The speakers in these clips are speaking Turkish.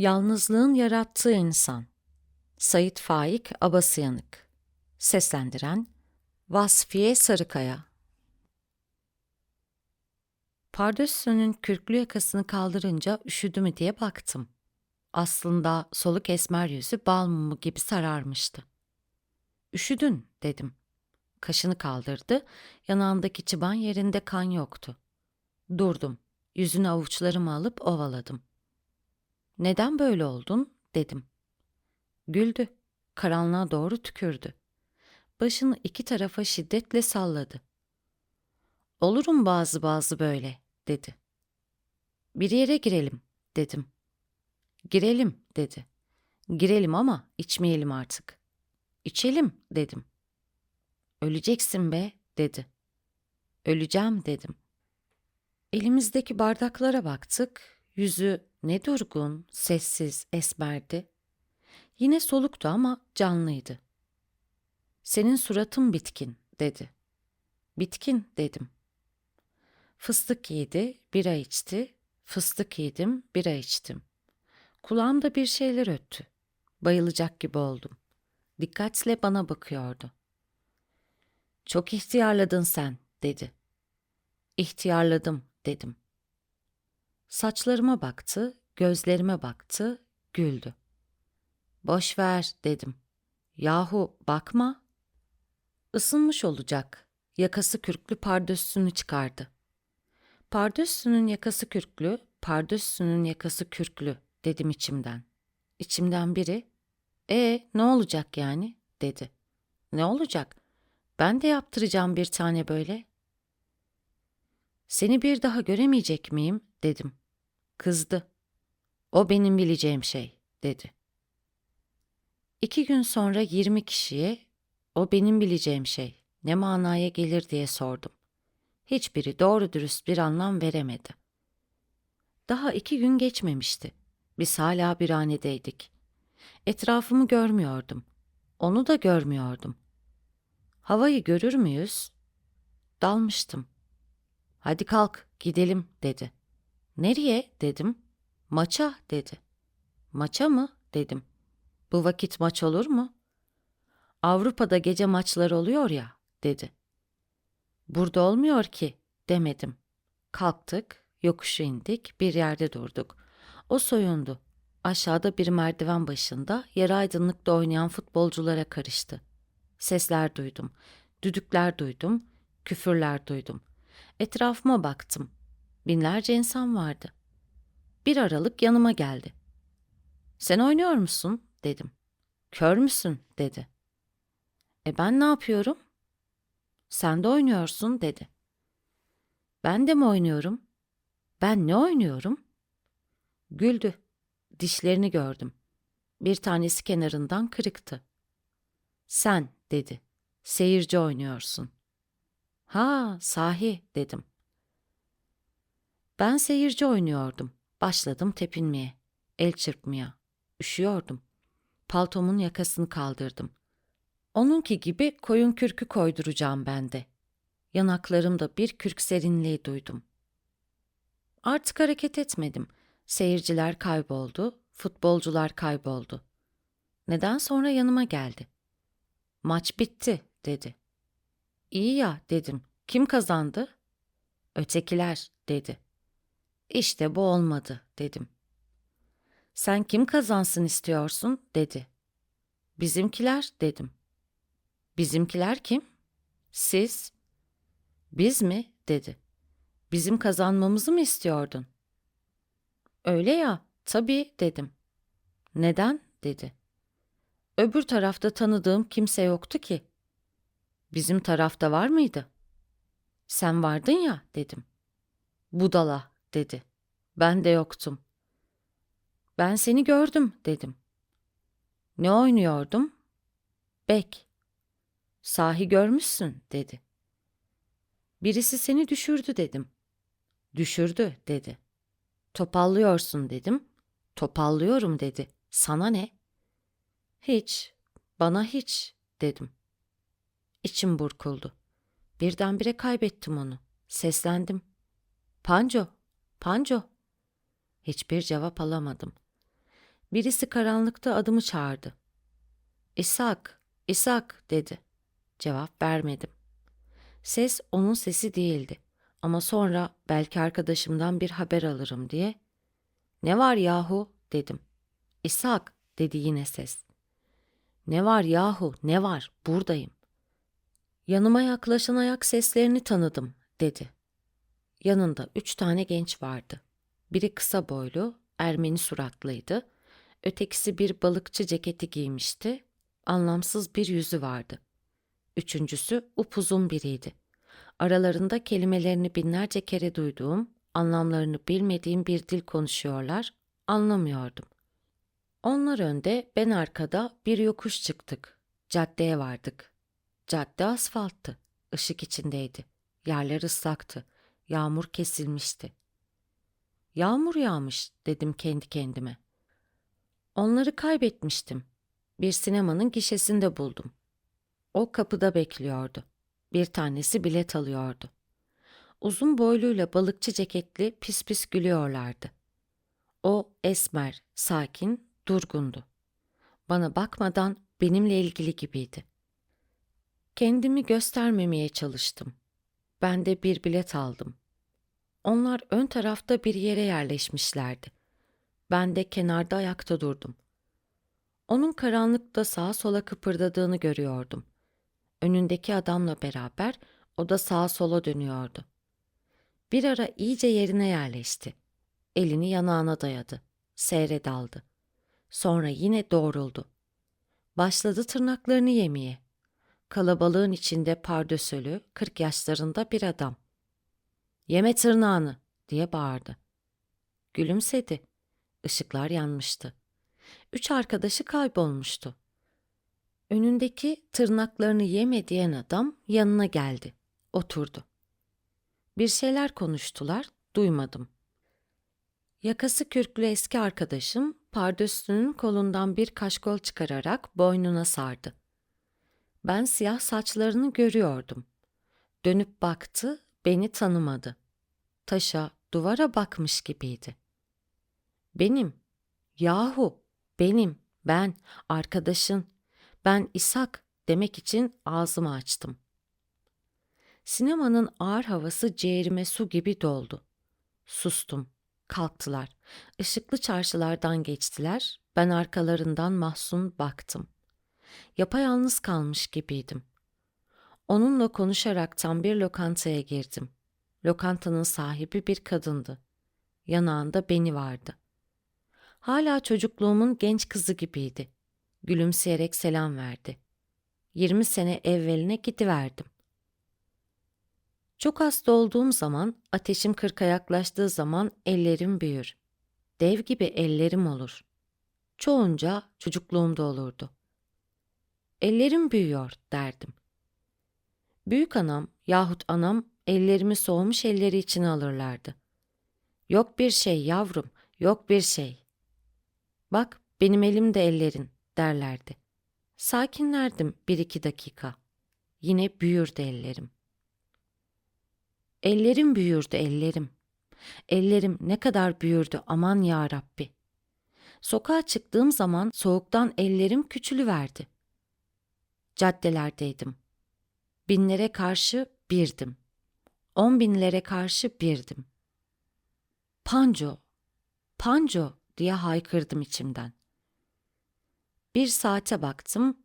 Yalnızlığın yarattığı insan. Sayit Faik Abasıyanık. Seslendiren Vasfiye Sarıkaya. Pardösünün kürklü yakasını kaldırınca üşüdü mü diye baktım. Aslında soluk esmer yüzü bal mumu gibi sararmıştı. Üşüdün dedim. Kaşını kaldırdı, yanağındaki çıban yerinde kan yoktu. Durdum, yüzünü avuçlarıma alıp ovaladım. Neden böyle oldun dedim. Güldü, karanlığa doğru tükürdü. Başını iki tarafa şiddetle salladı. Olurum bazı bazı böyle dedi. Bir yere girelim dedim. Girelim dedi. Girelim ama içmeyelim artık. İçelim dedim. Öleceksin be dedi. Öleceğim dedim. Elimizdeki bardaklara baktık. Yüzü ne durgun, sessiz, esmerdi. Yine soluktu ama canlıydı. Senin suratın bitkin dedi. Bitkin dedim. Fıstık yedi, bira içti. Fıstık yedim, bira içtim. Kulağımda bir şeyler öttü. Bayılacak gibi oldum. Dikkatle bana bakıyordu. Çok ihtiyarladın sen, dedi. İhtiyarladım, dedim. Saçlarıma baktı, gözlerime baktı, güldü. Boş ver, dedim. Yahu bakma. Isınmış olacak. Yakası kürklü pardösünü çıkardı. Pardösünün yakası kürklü, pardösünün yakası kürklü dedim içimden. İçimden biri, e ne olacak yani dedi. Ne olacak? Ben de yaptıracağım bir tane böyle. Seni bir daha göremeyecek miyim dedim. Kızdı. O benim bileceğim şey dedi. İki gün sonra yirmi kişiye o benim bileceğim şey ne manaya gelir diye sordum. Hiçbiri doğru dürüst bir anlam veremedi. Daha iki gün geçmemişti. Biz hala bir hanedeydik. Etrafımı görmüyordum. Onu da görmüyordum. Havayı görür müyüz? Dalmıştım. Hadi kalk, gidelim dedi. Nereye dedim. Maça dedi. Maça mı dedim. Bu vakit maç olur mu? Avrupa'da gece maçları oluyor ya dedi. Burada olmuyor ki demedim. Kalktık, yokuşu indik, bir yerde durduk. O soyundu. Aşağıda bir merdiven başında yarı aydınlıkta oynayan futbolculara karıştı. Sesler duydum, düdükler duydum, küfürler duydum. Etrafıma baktım. Binlerce insan vardı. Bir aralık yanıma geldi. Sen oynuyor musun? dedim. Kör müsün? dedi. E ben ne yapıyorum? Sen de oynuyorsun dedi. Ben de mi oynuyorum? Ben ne oynuyorum? Güldü. Dişlerini gördüm. Bir tanesi kenarından kırıktı. Sen dedi. Seyirci oynuyorsun. Ha, sahi dedim. Ben seyirci oynuyordum. Başladım tepinmeye, el çırpmaya. Üşüyordum. Paltomun yakasını kaldırdım. Onunki gibi koyun kürkü koyduracağım ben de. Yanaklarımda bir kürk serinliği duydum. Artık hareket etmedim. Seyirciler kayboldu, futbolcular kayboldu. Neden sonra yanıma geldi. Maç bitti dedi. İyi ya dedim. Kim kazandı? Ötekiler dedi. İşte bu olmadı dedim. Sen kim kazansın istiyorsun dedi. Bizimkiler dedim. Bizimkiler kim? Siz. Biz mi? dedi. Bizim kazanmamızı mı istiyordun? Öyle ya, tabii dedim. Neden? dedi. Öbür tarafta tanıdığım kimse yoktu ki. Bizim tarafta var mıydı? Sen vardın ya, dedim. Budala, dedi. Ben de yoktum. Ben seni gördüm, dedim. Ne oynuyordum? Bek. Sahi görmüşsün, dedi. Birisi seni düşürdü, dedim. Düşürdü, dedi. Topallıyorsun, dedim. Topallıyorum, dedi. Sana ne? Hiç, bana hiç, dedim. İçim burkuldu. Birdenbire kaybettim onu. Seslendim. Panco, Panco. Hiçbir cevap alamadım. Birisi karanlıkta adımı çağırdı. İshak, İshak dedi. Cevap vermedim. Ses onun sesi değildi. Ama sonra belki arkadaşımdan bir haber alırım diye. Ne var yahu dedim. İshak dedi yine ses. Ne var yahu ne var buradayım. Yanıma yaklaşan ayak seslerini tanıdım dedi. Yanında üç tane genç vardı. Biri kısa boylu, Ermeni suratlıydı. Ötekisi bir balıkçı ceketi giymişti. Anlamsız bir yüzü vardı. Üçüncüsü upuzun biriydi. Aralarında kelimelerini binlerce kere duyduğum, anlamlarını bilmediğim bir dil konuşuyorlar, anlamıyordum. Onlar önde, ben arkada bir yokuş çıktık. Caddeye vardık. Cadde asfalttı, ışık içindeydi. Yerler ıslaktı, yağmur kesilmişti. Yağmur yağmış dedim kendi kendime. Onları kaybetmiştim. Bir sinemanın gişesinde buldum. O kapıda bekliyordu. Bir tanesi bilet alıyordu. Uzun boyluyla balıkçı ceketli pis pis gülüyorlardı. O esmer, sakin, durgundu. Bana bakmadan benimle ilgili gibiydi. Kendimi göstermemeye çalıştım. Ben de bir bilet aldım. Onlar ön tarafta bir yere yerleşmişlerdi. Ben de kenarda ayakta durdum. Onun karanlıkta sağa sola kıpırdadığını görüyordum. Önündeki adamla beraber o da sağa sola dönüyordu. Bir ara iyice yerine yerleşti. Elini yanağına dayadı. Seyre daldı. Sonra yine doğruldu. Başladı tırnaklarını yemeye. Kalabalığın içinde pardösölü, kırk yaşlarında bir adam. Yeme tırnağını diye bağırdı. Gülümsedi. Işıklar yanmıştı. Üç arkadaşı kaybolmuştu. Önündeki tırnaklarını yeme diyen adam yanına geldi. Oturdu. Bir şeyler konuştular, duymadım. Yakası kürklü eski arkadaşım pardösünün kolundan bir kaşkol çıkararak boynuna sardı. Ben siyah saçlarını görüyordum. Dönüp baktı, beni tanımadı. Taşa, duvara bakmış gibiydi. Benim, yahu, benim, ben, arkadaşın, ben İshak demek için ağzımı açtım. Sinemanın ağır havası ciğerime su gibi doldu. Sustum. Kalktılar. Işıklı çarşılardan geçtiler. Ben arkalarından mahzun baktım. Yapayalnız kalmış gibiydim. Onunla konuşaraktan bir lokantaya girdim. Lokantanın sahibi bir kadındı. Yanağında beni vardı. Hala çocukluğumun genç kızı gibiydi. Gülümseyerek selam verdi. Yirmi sene evveline gidiverdim. Çok hasta olduğum zaman, ateşim kırka yaklaştığı zaman ellerim büyür. Dev gibi ellerim olur. Çoğunca çocukluğumda olurdu. Ellerim büyüyor derdim. Büyük anam yahut anam ellerimi soğumuş elleri içine alırlardı. Yok bir şey yavrum, yok bir şey. Bak benim elimde ellerin derlerdi. Sakinlerdim bir iki dakika. Yine büyürdü ellerim. Ellerim büyürdü ellerim. Ellerim ne kadar büyürdü aman ya Rabbi. Sokağa çıktığım zaman soğuktan ellerim küçülüverdi. Caddelerdeydim. Binlere karşı birdim. On binlere karşı birdim. Panco, panco diye haykırdım içimden. Bir saate baktım,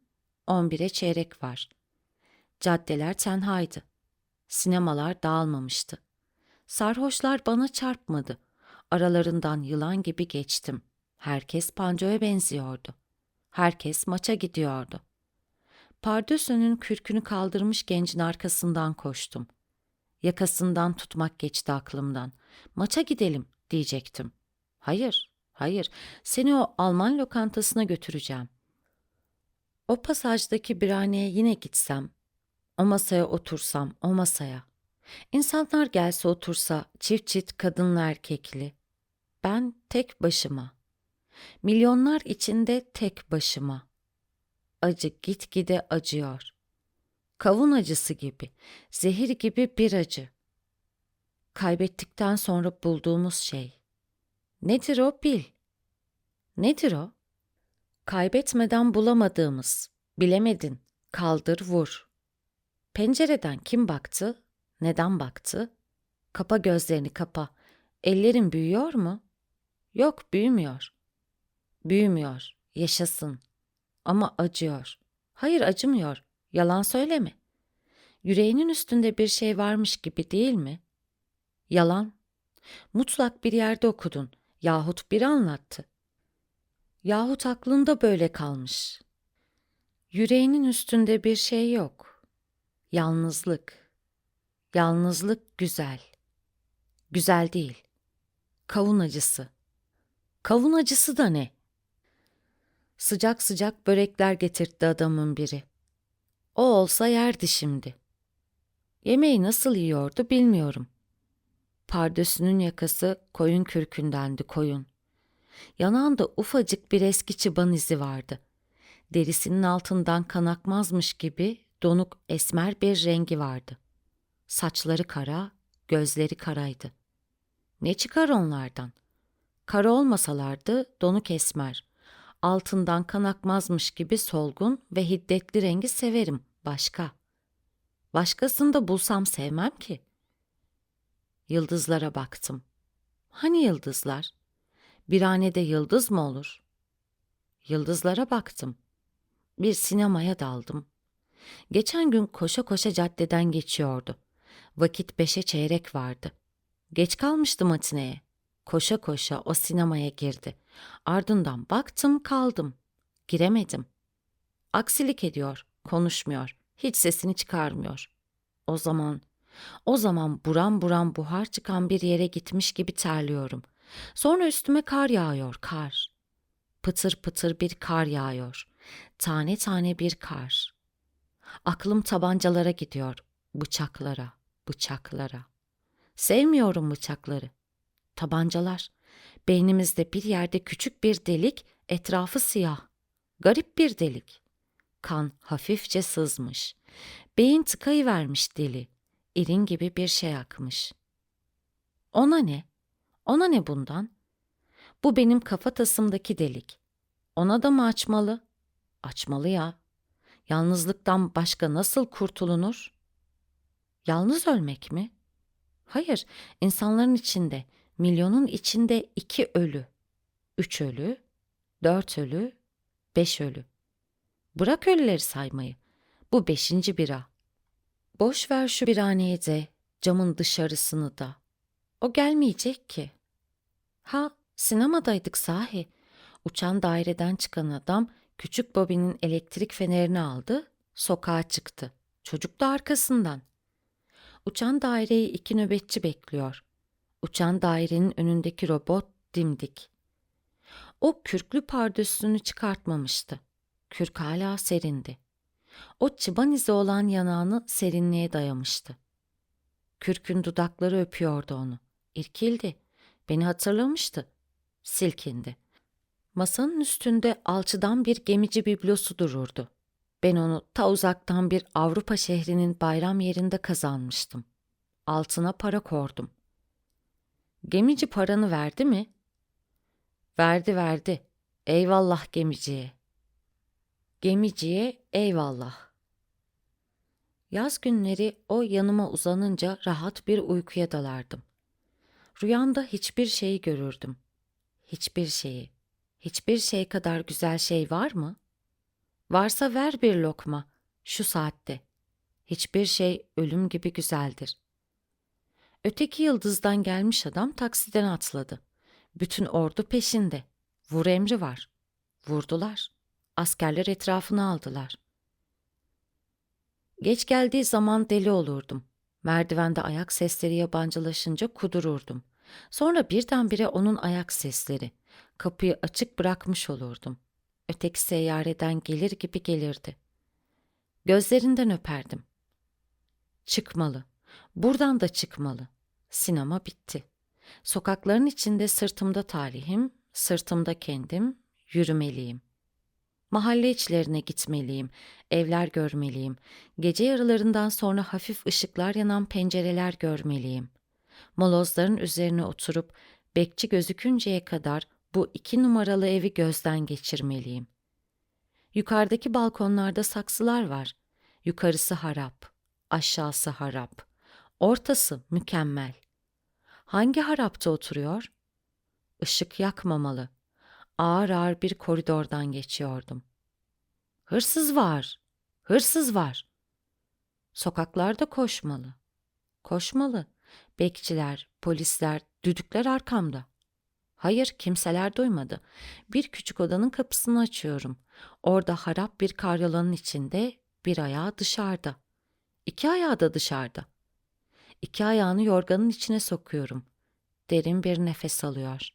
on bire çeyrek var. Caddeler tenhaydı. Sinemalar dağılmamıştı. Sarhoşlar bana çarpmadı. Aralarından yılan gibi geçtim. Herkes pancoya benziyordu. Herkes maça gidiyordu. Pardösünün kürkünü kaldırmış gencin arkasından koştum. Yakasından tutmak geçti aklımdan. Maça gidelim diyecektim. Hayır, hayır. Seni o Alman lokantasına götüreceğim. O pasajdaki birhaneye yine gitsem, o masaya otursam, o masaya. İnsanlar gelse otursa, çift çift kadınlı erkekli. Ben tek başıma. Milyonlar içinde tek başıma. Acı gitgide acıyor. Kavun acısı gibi, zehir gibi bir acı. Kaybettikten sonra bulduğumuz şey. Nedir o bil. Nedir o? Kaybetmeden bulamadığımız, bilemedin, kaldır vur. Pencereden kim baktı, neden baktı? Kapa gözlerini kapa. Ellerin büyüyor mu? Yok, büyümüyor. Büyümüyor, yaşasın. Ama acıyor. Hayır, acımıyor. Yalan söyleme. Yüreğinin üstünde bir şey varmış gibi değil mi? Yalan. Mutlak bir yerde okudun yahut biri anlattı. Yahut aklında böyle kalmış. Yüreğinin üstünde bir şey yok. Yalnızlık. Yalnızlık güzel. Güzel değil. Kavun acısı. Kavun acısı da ne? Sıcak sıcak börekler getirtti adamın biri. O olsa yerdi şimdi. Yemeği nasıl yiyordu bilmiyorum. Pardösünün yakası koyun kürkündendi koyun. Yanağında ufacık bir eski çıban izi vardı. Derisinin altından kan akmazmış gibi donuk esmer bir rengi vardı. Saçları kara, gözleri karaydı. Ne çıkar onlardan? Kara olmasalardı donuk esmer. Altından kan akmazmış gibi solgun ve hiddetli rengi severim. Başka. Başkasını da bulsam sevmem ki. Yıldızlara baktım. Hani yıldızlar? Bir hanede yıldız mı olur? Yıldızlara baktım. Bir sinemaya daldım. Geçen gün koşa koşa caddeden geçiyordu. Vakit beşe çeyrek vardı. Geç kalmıştı matineye. Koşa koşa o sinemaya girdi. Ardından baktım kaldım. Giremedim. Aksilik ediyor, konuşmuyor, hiç sesini çıkarmıyor. O zaman, o zaman buram buram buhar çıkan bir yere gitmiş gibi terliyorum. Sonra üstüme kar yağıyor, kar. Pıtır pıtır bir kar yağıyor. Tane tane bir kar. Aklım tabancalara gidiyor, bıçaklara, bıçaklara. Sevmiyorum bıçakları. Tabancalar. Beynimizde bir yerde küçük bir delik, etrafı siyah. Garip bir delik. Kan hafifçe sızmış. Beyin tıkayı vermiş dili. İrin gibi bir şey akmış. Ona ne? Ona ne bundan? Bu benim kafatasımdaki delik. Ona da mı açmalı? Açmalı ya. Yalnızlıktan başka nasıl kurtulunur? Yalnız ölmek mi? Hayır, insanların içinde, milyonun içinde iki ölü, üç ölü, dört ölü, beş ölü. Bırak ölüleri saymayı. Bu beşinci bira. Boş ver şu biraneyi de, camın dışarısını da. O gelmeyecek ki. Ha, sinemadaydık sahi. Uçan daireden çıkan adam küçük Bobby'nin elektrik fenerini aldı, sokağa çıktı. Çocuk da arkasından. Uçan daireyi iki nöbetçi bekliyor. Uçan dairenin önündeki robot dimdik. O kürklü pardösünü çıkartmamıştı. Kürk hala serindi. O çıban izi olan yanağını serinliğe dayamıştı. Kürkün dudakları öpüyordu onu. İrkildi. Beni hatırlamıştı. Silkindi. Masanın üstünde alçıdan bir gemici biblosu dururdu. Ben onu ta uzaktan bir Avrupa şehrinin bayram yerinde kazanmıştım. Altına para kordum. Gemici paranı verdi mi? Verdi verdi. Eyvallah gemiciye. Gemiciye eyvallah. Yaz günleri o yanıma uzanınca rahat bir uykuya dalardım. Rüyamda hiçbir şeyi görürdüm. Hiçbir şeyi. Hiçbir şey kadar güzel şey var mı? Varsa ver bir lokma şu saatte. Hiçbir şey ölüm gibi güzeldir. Öteki yıldızdan gelmiş adam taksiden atladı. Bütün ordu peşinde. Vur emri var. Vurdular. Askerler etrafını aldılar. Geç geldiği zaman deli olurdum. Merdivende ayak sesleri yabancılaşınca kudururdum. Sonra birdenbire onun ayak sesleri. Kapıyı açık bırakmış olurdum. Öteki seyyareden gelir gibi gelirdi. Gözlerinden öperdim. Çıkmalı. Buradan da çıkmalı. Sinema bitti. Sokakların içinde sırtımda talihim, sırtımda kendim, yürümeliyim. Mahalle içlerine gitmeliyim, evler görmeliyim. Gece yarılarından sonra hafif ışıklar yanan pencereler görmeliyim. Molozların üzerine oturup bekçi gözükünceye kadar bu iki numaralı evi gözden geçirmeliyim. Yukarıdaki balkonlarda saksılar var. Yukarısı harap, aşağısı harap. Ortası mükemmel. Hangi harapta oturuyor? Işık yakmamalı. Ağır ağır bir koridordan geçiyordum. Hırsız var, hırsız var. Sokaklarda koşmalı. Koşmalı. Bekçiler, polisler, düdükler arkamda. Hayır, kimseler duymadı. Bir küçük odanın kapısını açıyorum. Orada harap bir karyolanın içinde, bir ayağı dışarıda. İki ayağı da dışarıda. İki ayağını yorganın içine sokuyorum. Derin bir nefes alıyor.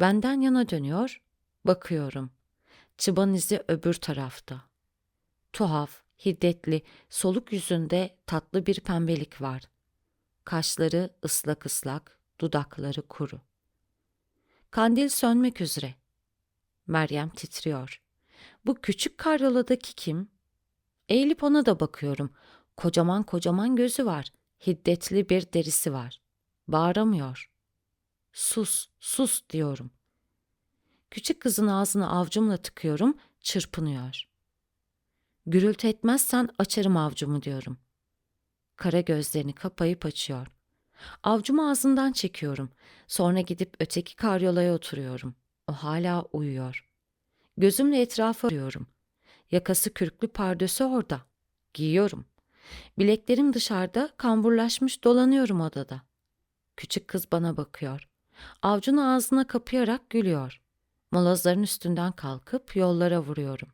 Benden yana dönüyor, bakıyorum. Çıban izi öbür tarafta. Tuhaf, hiddetli, soluk yüzünde tatlı bir pembelik var. Kaşları ıslak ıslak, dudakları kuru. Kandil sönmek üzere. Meryem titriyor. Bu küçük karyoladaki kim? Eğilip ona da bakıyorum. Kocaman kocaman gözü var. Hiddetli bir derisi var. Bağıramıyor. Sus, sus diyorum. Küçük kızın ağzını avcumla tıkıyorum, çırpınıyor. Gürültü etmezsen açarım avcumu diyorum. Kara gözlerini kapayıp açıyor. Avcumu ağzından çekiyorum. Sonra gidip öteki karyolaya oturuyorum. O hala uyuyor. Gözümle etrafa arıyorum. Yakası kürklü pardösü orada. Giyiyorum. Bileklerim dışarıda, kamburlaşmış dolanıyorum odada. Küçük kız bana bakıyor. Avcunu ağzına kapayarak gülüyor. Molozların üstünden kalkıp yollara vuruyorum.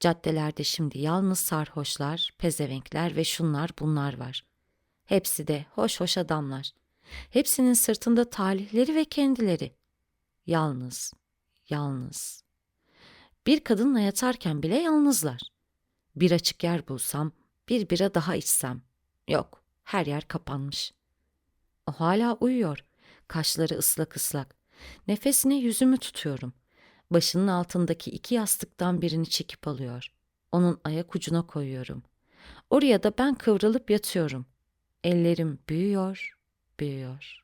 Caddelerde şimdi yalnız sarhoşlar, pezevenkler ve şunlar bunlar var. Hepsi de hoş hoş adamlar. Hepsinin sırtında talihleri ve kendileri. Yalnız, yalnız. Bir kadınla yatarken bile yalnızlar. Bir açık yer bulsam, bir bira daha içsem. Yok, her yer kapanmış. O hala uyuyor. Kaşları ıslak ıslak. Nefesine yüzümü tutuyorum. Başının altındaki iki yastıktan birini çekip alıyor. Onun ayak ucuna koyuyorum. Oraya da ben kıvrılıp yatıyorum. Ellerim büyüyor, büyüyor.